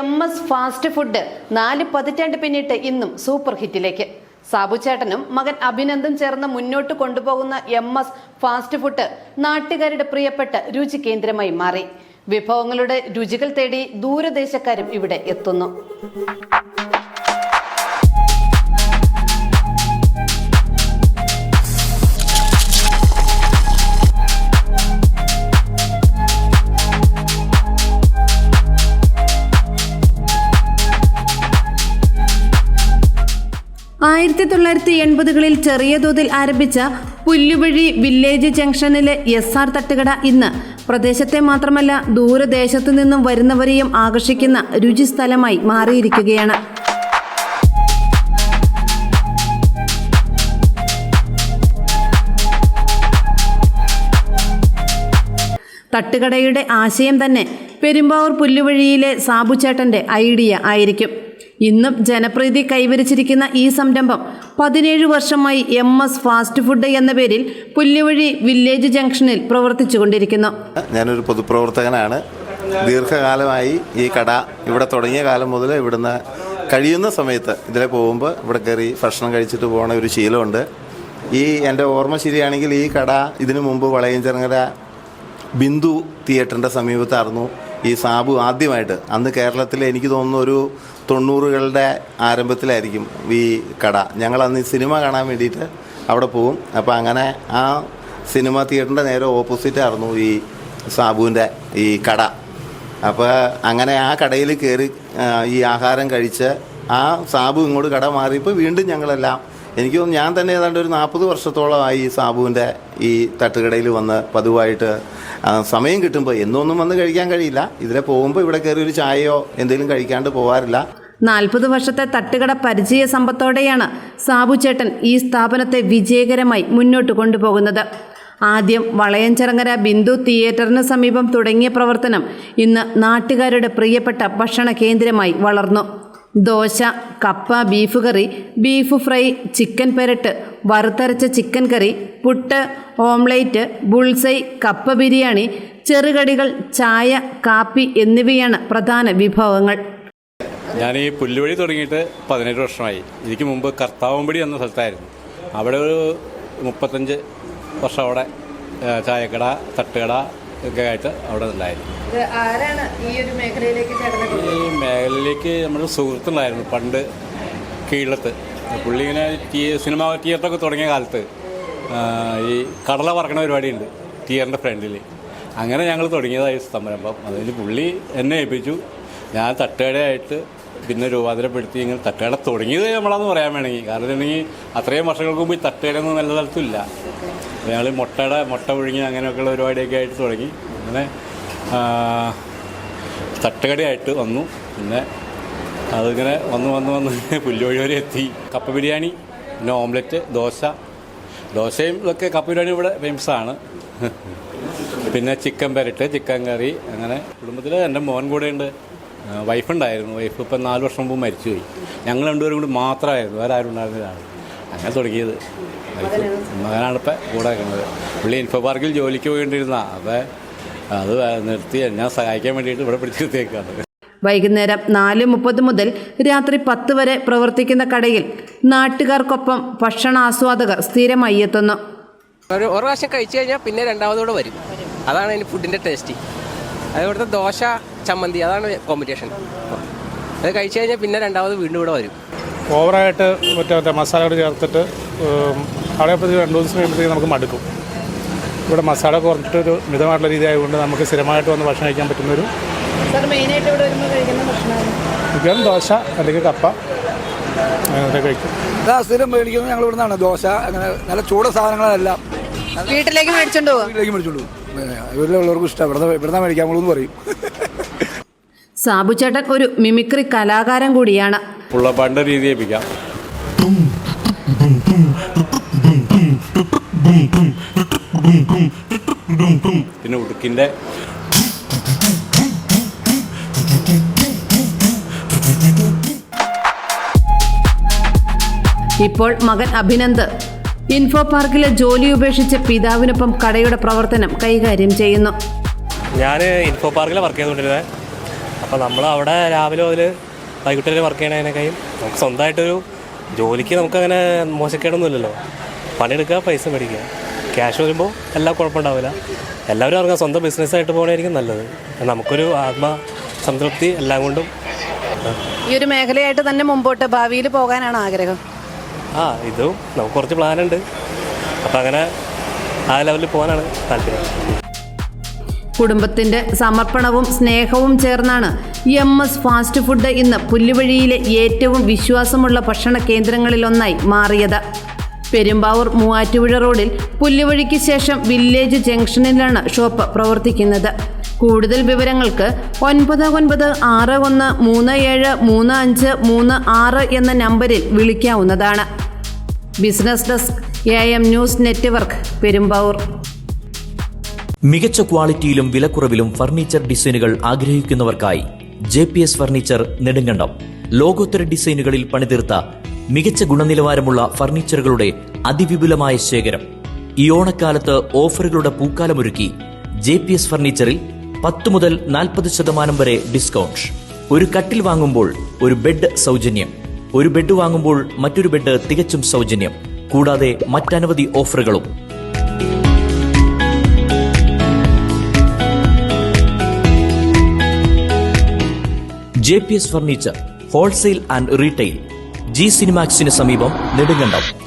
M S fast food. നാല് പതിറ്റാണ്ട് പിന്നിട്ട് ഇന്നും സൂപ്പർ ഹിറ്റിലേക്ക്. സാബു ചേട്ടനും മകൻ അഭിനന്ദും ചേർന്ന് മുന്നോട്ട് കൊണ്ടുപോകുന്ന എം എസ് ഫാസ്റ്റ് ഫുഡ് നാട്ടുകാരുടെ പ്രിയപ്പെട്ട രുചി കേന്ദ്രമായി മാറി. വിഭവങ്ങളുടെ രുചികൾ തേടി ദൂരദേശക്കാരും ഇവിടെ എത്തുന്നു. ആയിരത്തി തൊള്ളായിരത്തി എൺപതുകളിൽ ചെറിയ തോതിൽ ആരംഭിച്ച പുല്ലുവഴി വില്ലേജ് ജംഗ്ഷനിലെ എസ് ആർ തട്ടുകട ഇന്ന് പ്രദേശത്തെ മാത്രമല്ല ദൂരദേശത്തു നിന്നും വരുന്നവരെയും ആകർഷിക്കുന്ന രുചിസ്ഥലമായി മാറിയിരിക്കുകയാണ്. തട്ടുകടയുടെ ആശയം തന്നെ പെരുമ്പാവൂർ പുല്ലുവഴിയിലെ സാബുചേട്ടന്റെ ഐഡിയ ആയിരിക്കും. ഇന്നും ജനപ്രീതി കൈവരിച്ചിരിക്കുന്ന ഈ സംരംഭം പതിനേഴ് വർഷമായി എം എസ് ഫാസ്റ്റ് ഫുഡ് എന്ന പേരിൽ പുല്ലുവഴി വില്ലേജ് ജംഗ്ഷനിൽ പ്രവർത്തിച്ചുകൊണ്ടിരിക്കുന്നു. ഞാനൊരു പൊതുപ്രവർത്തകനാണ്. ദീർഘകാലമായി ഈ കട ഇവിടെ തുടങ്ങിയ കാലം മുതൽ ഇവിടുന്ന് കഴിയുന്ന സമയത്ത് ഇതിലെ പോകുമ്പോൾ ഇവിടെ കയറി ഭക്ഷണം കഴിച്ചിട്ട് പോകുന്ന ഒരു ശീലമുണ്ട്. ഈ എന്റെ ഓർമ്മ ശരിയാണെങ്കിൽ ഈ കട ഇതിനു മുമ്പ് വളയഞ്ചിറങ്ങര ബിന്ദു തിയേറ്ററിന്റെ സമീപത്തായിരുന്നു ഈ സാബു ആദ്യമായിട്ട്. അന്ന് കേരളത്തിൽ എനിക്ക് തോന്നുന്ന ഒരു തൊണ്ണൂറുകളുടെ ആരംഭത്തിലായിരിക്കും ഈ കട. ഞങ്ങൾ അന്ന് സിനിമ കാണാൻ വേണ്ടിയിട്ട് അവിടെ പോകും. അപ്പോൾ അങ്ങനെ ആ സിനിമ തിയേറ്ററിന്റെ നേരെ ഓപ്പോസിറ്റ് ആയിരുന്നു ഈ സാബുവിന്റെ ഈ കട. അപ്പോൾ അങ്ങനെ ആ കടയിൽ കയറി ഈ ആഹാരം കഴിച്ച് ആ സാബു ഇങ്ങോട്ട് കട മാറിയപ്പോൾ വീണ്ടും ഞങ്ങളെല്ലാം എനിക്ക് തോന്നുന്നു ഞാൻ തന്നെ ഏതാണ്ട് ഒരു നാൽപ്പത് വർഷത്തോളമായി സാബുവിന്റെ ഈ തട്ടുകടയിൽ വന്ന് പതിവായിട്ട് സമയം കിട്ടുമ്പോൾ എന്നൊന്നും വന്ന് കഴിക്കാൻ കഴിയില്ല. ഇതിലെ പോകുമ്പോൾ ഇവിടെ കയറി ഒരു ചായയോ എന്തെങ്കിലും കഴിക്കാണ്ട് പോവാറില്ല. നാൽപ്പത് വർഷത്തെ തട്ടുകട പരിചയ സമ്പത്തോടെയാണ് സാബു ചേട്ടൻ ഈ സ്ഥാപനത്തെ വിജയകരമായി മുന്നോട്ട് കൊണ്ടുപോകുന്നത്. ആദ്യം വളയഞ്ചിറങ്ങര ബിന്ദു തിയേറ്ററിന് സമീപം തുടങ്ങിയ പ്രവർത്തനം ഇന്ന് നാട്ടുകാരുടെ പ്രിയപ്പെട്ട ഭക്ഷണ കേന്ദ്രമായി വളർന്നു. ദോശ കപ്പ beef curry beef fry chicken പെരട്ട് വറുത്തരച്ച chicken curry puttu omelette bull's eye കപ്പ ബിരിയാണി ചെറുകടികൾ ചായ കാപ്പി എന്നിവയാണ് പ്രധാന വിഭവങ്ങൾ. ഞാൻ ഈ പുല്ലുവഴി തുടങ്ങിയിട്ട് പതിനെട്ട് വർഷമായി. എനിക്ക് മുമ്പ് കർത്താവമ്പടി എന്ന സ്ഥലത്തായിരുന്നു. അവിടെ ഒരു മുപ്പത്തഞ്ച് വർഷം അവിടെ ചായക്കട തട്ടുകട ഒക്കെ ആയിട്ട് അവിടെ ഉണ്ടായിരുന്നു. ആരാണ് ഈ ഒരു മേഖലയിലേക്ക് ഈ മേഖലയിലേക്ക് നമ്മുടെ സുഹൃത്തുണ്ടായിരുന്നു പണ്ട് കീഴത്ത് പുള്ളി ഇങ്ങനെ സിനിമ തിയേറ്ററൊക്കെ തുടങ്ങിയ കാലത്ത് ഈ കടല പറക്കണ പരിപാടിയുണ്ട് തിയേറ്ററിന്റെ ഫ്രണ്ടിൽ അങ്ങനെ ഞങ്ങൾ തുടങ്ങിയതായി സംരംഭം. അതിൽ പുള്ളി എന്നെ ഏൽപ്പിച്ചു. ഞാൻ തട്ടുകടയായിട്ട് പിന്നെ രൂപാന്തരപ്പെടുത്തി ഇങ്ങനെ തട്ടുകട തുടങ്ങിയത് നമ്മളാന്ന് പറയാൻ വേണമെങ്കിൽ. കാരണം വെച്ചിട്ടുണ്ടെങ്കിൽ അത്രയും വർഷങ്ങൾക്ക് മുമ്പ് ഈ തട്ടുകടയൊന്നും നല്ല സ്ഥലത്തില്ല ഞങ്ങൾ മുട്ടയുടെ മുട്ട പുഴുങ്ങി അങ്ങനെയൊക്കെയുള്ള പരിപാടിയൊക്കെ ആയിട്ട് തുടങ്ങി. അങ്ങനെ തട്ടുകടയായിട്ട് വന്നു. പിന്നെ അതിങ്ങനെ വന്ന് വന്ന് വന്ന് പുല്ലുവഴി വരെ എത്തി. കപ്പ ബിരിയാണി പിന്നെ ഓംലെറ്റ് ദോശ. ദോശയും ഇതൊക്കെ കപ്പ ബിരിയാണി ഇവിടെ ഫേമസ് ആണ്. പിന്നെ ചിക്കൻ പെരട്ട് ചിക്കൻ കറി അങ്ങനെ കുടുംബത്തിൽ എന്റെ മോൻ കൂടെ ഉണ്ട്. വൈഫുണ്ടായിരുന്നു വൈഫ് ഇപ്പം നാല് വർഷം മുമ്പ് മരിച്ചുപോയി. ഞങ്ങൾ രണ്ടുപേരും കൂടി മാത്രമായിരുന്നു. വേറെ ആരും ഉണ്ടായിരുന്നതാണ് അങ്ങനെ തുടങ്ങിയത്. മകനാണ്. ഇപ്പം കൂടെ നിൽക്കുന്നത് പുള്ളി ഇൻഫോ പാർക്കിൽ ജോലിക്ക് പോയിട്ടിരുന്ന അപ്പം അത് നിർത്തി എന്നെ സഹായിക്കാൻ വേണ്ടിയിട്ട് ഇവിടെ പിടിച്ചിരുത്തേക്കാണ് വൈകുന്നേരം നാല് മുപ്പത് മുതൽ രാത്രി പത്ത് വരെ പ്രവർത്തിക്കുന്ന കടയിൽ നാട്ടുകാർക്കൊപ്പം ഭക്ഷണ ആസ്വാദകർ സ്ഥിരമായി എത്തുന്നു. ഒരു ഒരു പ്രാവശ്യം കഴിച്ചു കഴിഞ്ഞാൽ പിന്നെ രണ്ടാമതോടെ വരും. അതാണ് അതിന് ഫുഡിന്റെ ടേസ്റ്റ് അതുപോലത്തെ ദോശ ചമ്മന്തി അതാണ് കോമ്പറ്റീഷൻ അത് കഴിച്ചു കഴിഞ്ഞാൽ പിന്നെ രണ്ടാമത് വീണ്ടും ഇവിടെ വരും. ഓവറായിട്ട് മറ്റേ മറ്റേ മസാലകൾ ചേർത്തിട്ട് അവിടെ ഇപ്പോൾ രണ്ട് ദിവസം കഴിയുമ്പോഴത്തേക്ക് നമുക്ക് മടുക്കും. ഇവിടെ മസാല കുറഞ്ഞിട്ട് ഒരു മിതമായിട്ടുള്ള രീതി ആയതുകൊണ്ട് നമുക്ക് സ്ഥിരമായിട്ട് വന്ന് ഭക്ഷണം കഴിക്കാൻ പറ്റുന്നൊരു മിക്കവാറും ദോശ അല്ലെങ്കിൽ കപ്പ അങ്ങനത്തെ കഴിക്കും. ഇതാ സ്ഥിരം മേടിക്കുന്നത് ഞങ്ങൾ ഇവിടെ നിന്നാണ് ദോശ അങ്ങനെ നല്ല ചൂട് സാധനങ്ങളെല്ലാം. വീട്ടിലേക്ക് മേടിച്ചോണ്ട് പോവാ? വീട്ടിലേക്ക് മേടിച്ചോളൂ ഇവരിലുള്ളവർക്കും ഇഷ്ടം. ഇവിടെ ഇവിടെ മേടിക്കാൻ എന്ന് പറയും. സാബു ചേട്ടൻ ഒരു മിമിക്രി കലാകാരൻ കൂടിയാണ്. പിന്നെ ഉടുക്കിന്റെ ഇപ്പോൾ മകൻ അഭിനന്ദ്. ഇൻഫോ പാർക്കിലെ ജോലി ഉപേക്ഷിച്ച് പിതാവിനൊപ്പം കടയുടെ പ്രവർത്തനം കൈകാര്യം ചെയ്യുന്നു. ഞാൻ ഇൻഫോ പാർക്കിലെ വർക്ക് ചെയ്തുകൊണ്ടിരുന്നത്. അപ്പോൾ നമ്മൾ അവിടെ രാവിലെ മുതൽ വൈകിട്ട് വരെ വർക്ക് ചെയ്യണതിനേക്കാളും നമുക്ക് സ്വന്തമായിട്ടൊരു ജോലിക്ക് നമുക്കങ്ങനെ മോശക്കേടൊന്നും ഇല്ലല്ലോ പണിയെടുക്കുക പൈസ മേടിക്കുക. ക്യാഷ് വരുമ്പോൾ എല്ലാം കുഴപ്പമുണ്ടാവില്ല. എല്ലാവരും ഇറങ്ങുക. സ്വന്തം ബിസിനസ്സായിട്ട് പോകണമായിരിക്കും നല്ലത്. നമുക്കൊരു ആത്മ സംതൃപ്തി എല്ലാം കൊണ്ടും ഈ ഒരു മേഖലയായിട്ട് തന്നെ മുമ്പോട്ട് ഭാവിയിൽ പോകാനാണ് ആഗ്രഹം. ആ ഇതും നമുക്ക് കുറച്ച് പ്ലാനുണ്ട് അപ്പം അങ്ങനെ ആ ലെവലിൽ പോകാനാണ് താല്പര്യം. കുടുംബത്തിന്റെ സമർപ്പണവും സ്നേഹവും ചേർന്നാണ് എം എസ് ഫാസ്റ്റ് ഫുഡ് ഇന്ന് പുല്ലുവഴിയിലെ ഏറ്റവും വിശ്വാസമുള്ള ഭക്ഷണ കേന്ദ്രങ്ങളിലൊന്നായി മാറിയത്. പെരുമ്പാവൂർ മൂവാറ്റുപുഴ റോഡിൽ പുല്ലുവഴിക്ക് ശേഷം വില്ലേജ് ജംഗ്ഷനിലാണ് ഷോപ്പ് പ്രവർത്തിക്കുന്നത്. കൂടുതൽ വിവരങ്ങൾക്ക് ഒൻപത് ഒൻപത് ആറ് ഒന്ന് മൂന്ന് ഏഴ് മൂന്ന് അഞ്ച് മൂന്ന് ആറ് എന്ന നമ്പറിൽ വിളിക്കാവുന്നതാണ്. Business desk A M news network Perumbavoor. മികച്ച ക്വാളിറ്റിയിലും വിലക്കുറവിലും ഫർണിച്ചർ ഡിസൈനുകൾ ആഗ്രഹിക്കുന്നവർക്കായി J P S furniture Nedumkandam. ലോകോത്തര ഡിസൈനുകളിൽ പണിതീർത്ത മികച്ച ഗുണനിലവാരമുള്ള ഫർണിച്ചറുകളുടെ അതിവിപുലമായ ശേഖരം. ഈ ഓണക്കാലത്ത് ഓഫറുകളുടെ പൂക്കാലമൊരുക്കി ജെ പി എസ് ഫർണിച്ചറിൽ പത്ത് മുതൽ നാൽപ്പത് ശതമാനം വരെ ഡിസ്കൗണ്ട്. ഒരു കട്ടിൽ വാങ്ങുമ്പോൾ ഒരു ബെഡ് സൗജന്യം. ഒരു ബെഡ് വാങ്ങുമ്പോൾ മറ്റൊരു ബെഡ് തികച്ചും സൗജന്യം. കൂടാതെ മറ്റനവധി ഓഫറുകളും. J P S furniture wholesale and retail. G സിനിമാക്സിന് സമീപം നെടുങ്കണ്ടം.